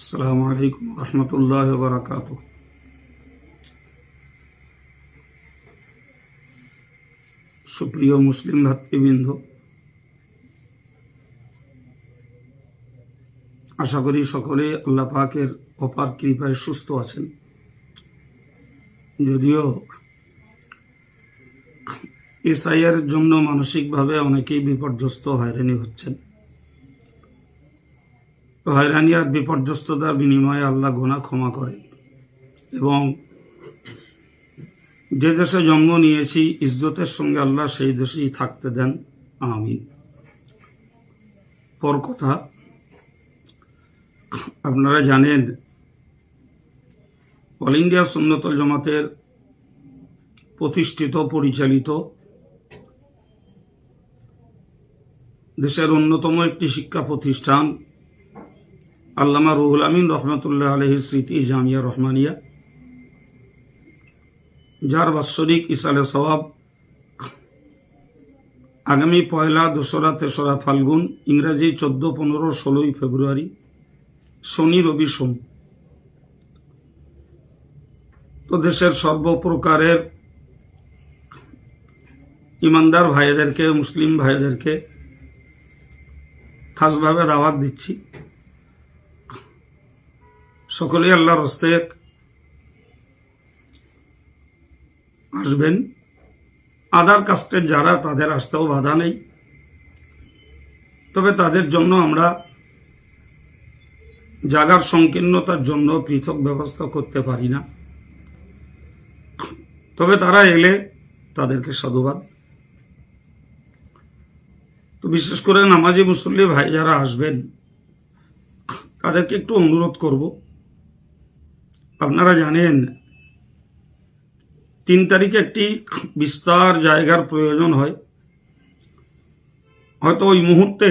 আসসালামু আলাইকুম রহমতুল্লাহ বারাকাত সুপ্রিয় মুসলিম ভাতৃবৃন্দ, আশা করি সকলে আল্লাহ পাকের অপার কৃপায় সুস্থ আছেন। যদিও এসআইআর জন্য মানসিকভাবে অনেকেই বিপর্যস্ত, হয়রানি হচ্ছেন। হয়রানি আর বিপর্যস্ততার বিনিময়ে আল্লাহ গোনা ক্ষমা করেন। এবং যে দেশে জন্ম নিয়েছি, ইজ্জতের সঙ্গে আল্লাহ সেই দেশেই থাকতে দেন। আমিন। পর কথা, আপনারা জানেন, অল ইন্ডিয়া সুন্নতল জমাতের প্রতিষ্ঠিত, পরিচালিত দেশের অন্যতম একটি শিক্ষা প্রতিষ্ঠান আল্লামা রুহুল আমিন রহমতুল্লাহ আলহির স্মৃতি জামিয়া রহমানিয়া। যার বাৎসরিক ইসালে সওয়াব আগামী পয়লা দোসরা তেসরা ফাল্গুন, ইংরাজি চোদ্দ, পনেরো, ষোলোই ফেব্রুয়ারি, শনি, রবি, সোম। তো দেশের সর্বপ্রকারের ইমানদার ভাইদেরকে, মুসলিম ভাইদেরকে, খাসভাবে দাওয়াত দিচ্ছি। সকলেই আল্লাহর হস্তে আসবেন। আদার কাস্টের যারা, তাদের আসতেও বাধা নেই। তবে তাদের জন্য আমরা জাগার সংকীর্ণতার জন্য পৃথক ব্যবস্থা করতে পারি না। তবে তারা এলে তাদেরকে সাধুবাদ। তো বিশেষ করে নামাজি মুসল্লি ভাই যারা আসবেন, তাদেরকে একটু অনুরোধ করব। আপনারা জানেন, তিন তারিখে একটি বিস্তার জায়গার প্রয়োজন হয়। হয়তো ওই মুহূর্তে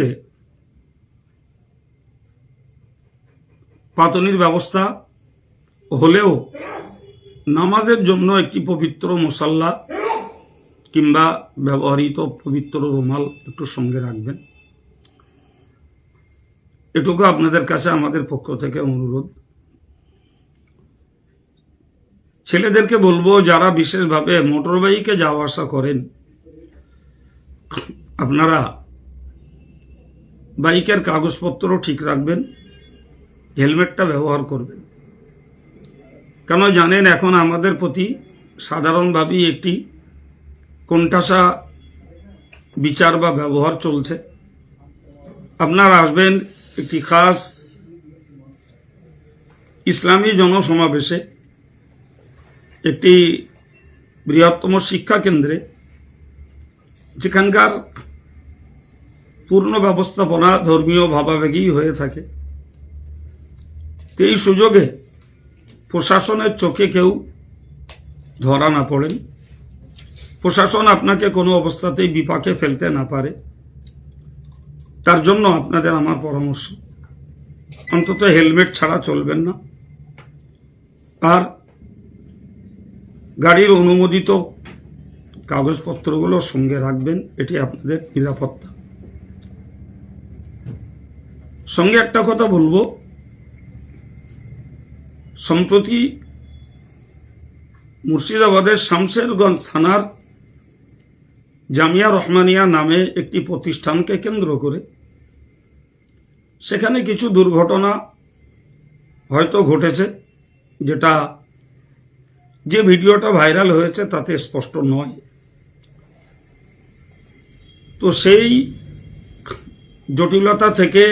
পাতনির ব্যবস্থা হলেও নামাজের জন্য একটি পবিত্র মশাল্লা কিংবা ব্যবহৃত পবিত্র রুমাল একটু সঙ্গে রাখবেন। এটুকু আপনাদের কাছে আমাদের পক্ষ থেকে অনুরোধ। ছেলেদেরকে বলব, যারা বিশেষভাবে মোটর বাইকে যাওয়া আসা করেন, আপনারা বাইকের কাগজপত্র ঠিক রাখবেন, হেলমেটটা ব্যবহার করবেন। কেন জানেন, এখন আমাদের প্রতি সাধারণভাবেই একটি কোণঠাসা বিচার বা ব্যবহার চলছে। আপনারা আসবেন একটি খাস ইসলামী জনসমাবেশে। একটি বৃহত্তম শিক্ষা কেন্দ্রে যেখানকার পূর্ণ ব্যবস্থাপনা ধর্মীয় ভাবাবেগেই হয়ে থাকে। এই সুযোগে প্রশাসনের চোখে কেউ ধরা না পড়েন। প্রশাসন আপনাকে কোনো অবস্থাতেই বিপাকে ফেলতে না পারে। তার জন্য আপনাদের আমার পরামর্শ, অন্তত হেলমেট ছাড়া চলবেন না। আর গাড়ির অনুমোদিত কাগজপত্রগুলো সঙ্গে রাখবেন, এটি আপনাদের নিরাপত্তা। সঙ্গে একটা কথা বলব। সম্প্রতি মুর্শিদাবাদের শামশেরগঞ্জ থানার জামিয়া রহমানিয়া নামে একটি প্রতিষ্ঠানকে কেন্দ্র করে সেখানে কিছু দুর্ঘটনা হয়তো ঘটেছে, যেটা যে ভিডিওটা ভাইরাল হয়েছে তাতে স্পষ্ট নয়। তো সেই জটিলতা থেকে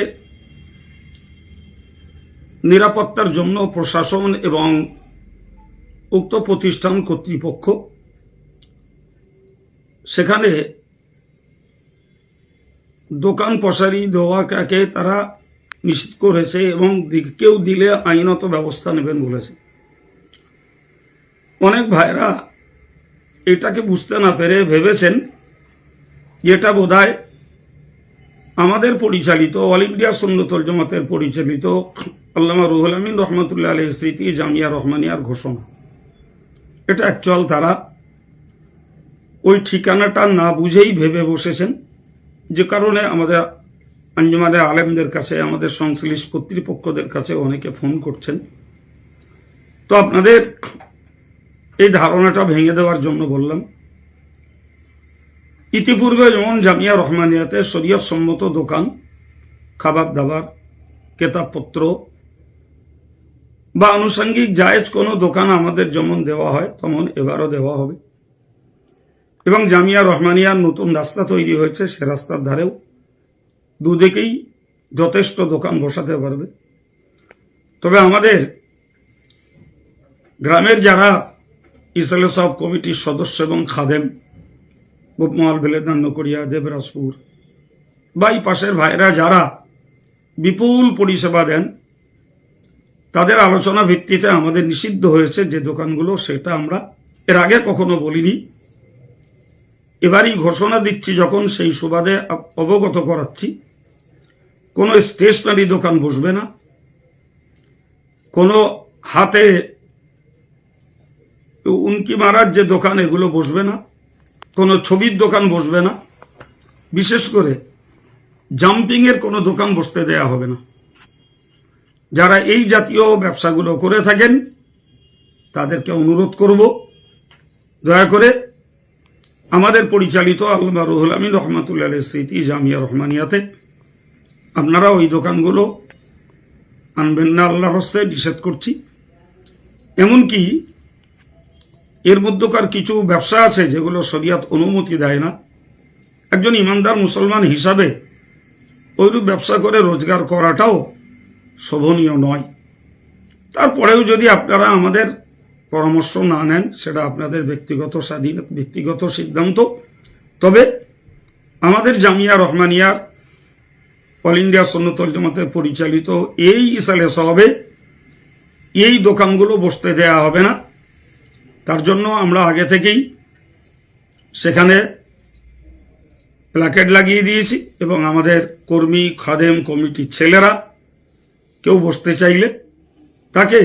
নিরাপত্তার জন্য প্রশাসন এবং উক্ত প্রতিষ্ঠান কর্তৃপক্ষ সেখানে দোকান পশারি দেওয়াকে তারা নিশ্চিত করেছে এবং কেউ দিলে আইনত ব্যবস্থা নেবেন বলেছে। অনেক ভাইরা এটাকে বুঝতে না পেরে ভেবেছেন এটা বোধহয় আমাদের পরিচালিত অল ইন্ডিয়া সুন্নতল জমাতের পরিচালিত আল্লামা রুহুল আমিন রহমতুল্লাহ আলহ স্মৃতি জামিয়া রহমানিয়ার ঘোষণা। এটা অ্যাকচুয়াল তারা ওই ঠিকানাটা না বুঝেই ভেবে বসেছেন, যে কারণে আমাদের আঞ্জুমানে আলেমদের কাছে, আমাদের সংশ্লিষ্ট কর্তৃপক্ষদের কাছে অনেকে ফোন করছেন। তো আপনাদের এই ধারণাটা ভেঙে দেওয়ার জন্য বললাম। ইতিপূর্বে যেমন জামিয়া রহমানিয়াতে শরীয়ত সম্মত দোকান, খাবার দাবার, কেতাবপত্র বা আনুষঙ্গিক জায়েজ কোনো দোকান আমাদের যেমন দেওয়া হয়, তেমন এবারও দেওয়া হবে। এবং জামিয়া রহমানিয়ার নতুন রাস্তা তৈরি হয়েছে, সে রাস্তার ধারেও দুদিকেই যথেষ্ট দোকান বসাতে পারবে। তবে আমাদের গ্রামের যারা ইসলে সব কমিটির সদস্য এবং খাদেম গোপমহল বেলেদান নকরিয়া দেবরাজপুর। বা পাশের ভাইরা যারা বিপুল পরিষেবা দেন, তাদের আলোচনা ভিত্তিতে আমাদের নিষিদ্ধ হয়েছে যে দোকানগুলো, সেটা আমরা এর আগে কখনো বলিনি। এবারই ঘোষণা দিচ্ছি, যখন সেই সুবাদে অবগত করাচ্ছি, কোনো স্টেশনারি দোকান বসবে না। কোনো হাতে উনকি মারার যে দোকান, এগুলো বসবে না। কোনো ছবির দোকান বসবে না। বিশেষ করে জাম্পিংয়ের কোনো দোকান বসতে দেয়া হবে না। যারা এই জাতীয় ব্যবসাগুলো করে থাকেন, তাদেরকে অনুরোধ করব, দয়া করে আমাদের পরিচালিত আল্লাহ রুহুল আমিন রহমতুল্লাহ স্মৃতি জামিয়া রহমানিয়াতে আপনারা ওই দোকানগুলো আনবেন না আল্লাহ হস্তে নিষেধ করছি। এমনকি এর মধ্যকার কিছু ব্যবসা আছে যেগুলো শরিয়াত অনুমতি দেয় না। একজন ইমানদার মুসলমান হিসাবে ওইরূপ ব্যবসা করে রোজগার করাটাও শোভনীয় নয়। তারপরেও যদি আপনারা আমাদের পরামর্শ না নেন, সেটা আপনাদের ব্যক্তিগত স্বাধীন, ব্যক্তিগত সিদ্ধান্ত। তবে আমাদের জামিয়া রহমানিয়ার অল ইন্ডিয়া সন্ন্যতল জামাতের পরিচালিত এই ইসালে সবে এই দোকানগুলো বসতে দেয়া হবে না। তার জন্য আমরা আগে থেকেই সেখানে প্ল্যাকেট লাগিয়ে দিয়েছি এবং আমাদের কর্মী, খাদেম কমিটির ছেলেরা কেউ বসতে চাইলে তাকে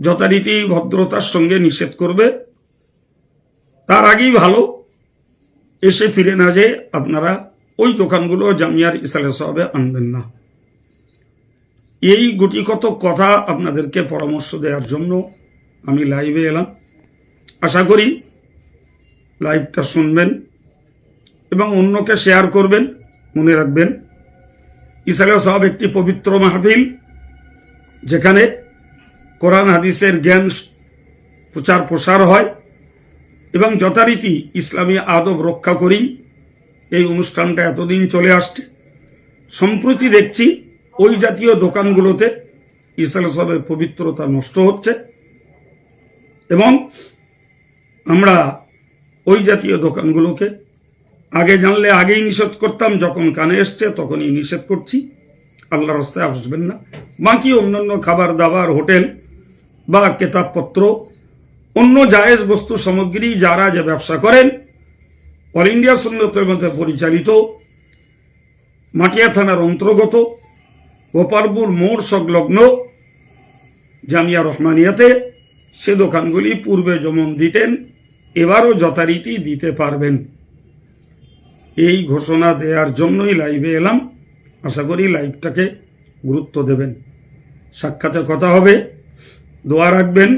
যথারীতি ভদ্রতার সঙ্গে নিষেধ করবে। তার আগেই ভালো, এসে ফিরে না যেয়ে আপনারা ওই দোকানগুলো জামিয়ার ইসালে সবে আনবেন না। এই গুটি কত কথা আপনাদেরকে পরামর্শ দেওয়ার জন্য আমি লাইভে এলাম। আশা করি লাইভটা শুনবেন এবং অন্যকে শেয়ার করবেন, মনে রাখবেন। ইসালে সব একটি পবিত্র মাহফিল, যেখানে কোরআন, হাদিসের জ্ঞান প্রচার, প্রসার হয় এবং যথারীতি ইসলামী আদব রক্ষা করেই এই অনুষ্ঠানটা এতদিন চলে আসছে। সম্প্রতি দেখছি ওই জাতীয় দোকানগুলোতে ইসলাম সাহেবের পবিত্রতা নষ্ট হচ্ছে। এবং আমরা ওই জাতীয় দোকানগুলোকে আগে জানলে আগেই নিষেধ করতাম, যখন কানে এসছে তখনই নিষেধ করছি। আল্লাহ রাস্তায় আসবেন না। বাকি অন্যান্য খাবার দাবার, হোটেল বা কেতাবপত্র, অন্য জায়েজ বস্তু সামগ্রী যারা যে ব্যবসা করেন, অল ইন্ডিয়া সুন্নতের মধ্যে পরিচালিত, মাটিয়া থানার অন্তর্গত, গোপালপুর মোড় সংলগ্ন, জামিয়া রহমানিয়াতে সে দোকানগুলি পূর্বে যেমন দিতেন, এবারও যথারীতি দিতে পারবেন। এই ঘোষণা দেওয়ার জন্যই লাইভে এলাম। আশা করি লাইভটাকে গুরুত্ব দেবেন। সাক্ষাতে কথা হবে, দোয়া রাখবেন।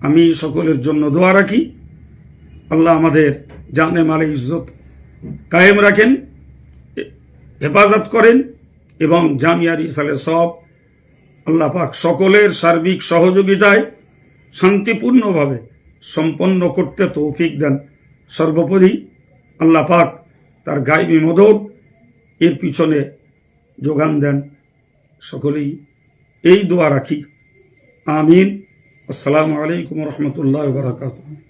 আমি সকলের জন্য দোয়া রাখি। আল্লাহ আমাদের জানে মালে ইজ্জত কায়েম রাখেন, হেফাজত করেন এবং জামিয়ার ইসালে সব আল্লাহ পাক সকলের সার্বিক সহযোগিতায় শান্তিপূর্ণভাবে সম্পন্ন করতে তৌফিক দেন। সর্বোপরি আল্লাহ পাক তার গাইবি মদত এর পিছনে যোগান দেন। সকলেই এই দোয়া রাখি। আমিন। আসসালামু আলাইকুম রহমতুল্লাহ বারাকাতুহ।